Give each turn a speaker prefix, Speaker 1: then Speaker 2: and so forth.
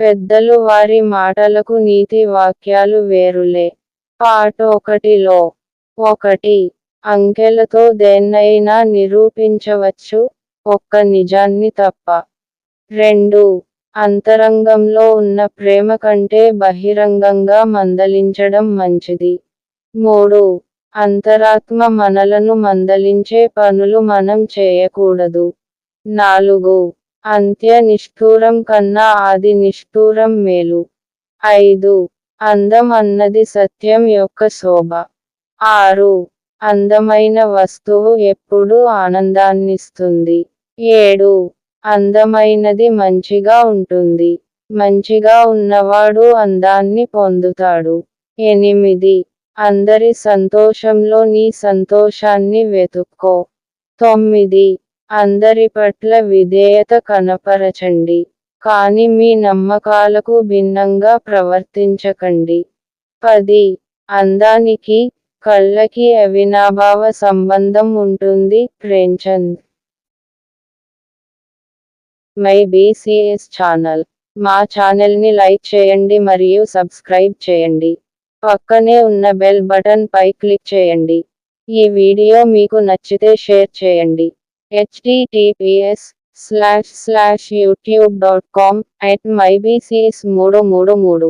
Speaker 1: పెద్దలు వారి మాటలకు నీతి వాక్యాలు వేరులే. పాట ఒకటిలో ఒకటి అంకెలతో దేన్నైనా నిరూపించవచ్చు ఒక్క నిజాన్ని తప్ప. రెండు అంతరంగంలో ఉన్న ప్రేమ కంటే బహిరంగంగా మందలించడం మంచిది. మూడు అంతరాత్మ మనలను మందలించే పనులు మనం చేయకూడదు. నాలుగు అంత్య నిష్ఠూరం కన్నా ఆది నిష్ఠూరం మేలు. ఐదు. అందం అన్నది సత్యం యొక్క శోభ. ఆరు. అందమైన వస్తువు ఎప్పుడూ ఆనందాన్నిస్తుంది. ఏడు. అందమైనది మంచిగా ఉంటుంది. మంచిగా ఉన్నవాడు అందాన్ని పొందుతాడు. ఎనిమిది. అందరి సంతోషంలో నీ సంతోషాన్ని వెతుక్కో. తొమ్మిది. అందరి పట్ల విధేయత కనపరచండి కాని మీ నమ్మకాలకు భిన్నంగా ప్రవర్తించకండి. పది అందానికి కళ్ళకి అవినాభావ సంబంధం ఉంటుంది ప్రేమ్చంద్. My BCs channel. మా ఛానల్ని లైక్ చేయండి మరియు సబ్స్క్రైబ్ చేయండి. పక్కనే ఉన్న బెల్ బటన్ పై క్లిక్ చేయండి. ఈ వీడియో మీకు నచ్చితే షేర్ చేయండి. HTTPS slash slash YouTube dot com at my BCS మూడు మూడు మూడు.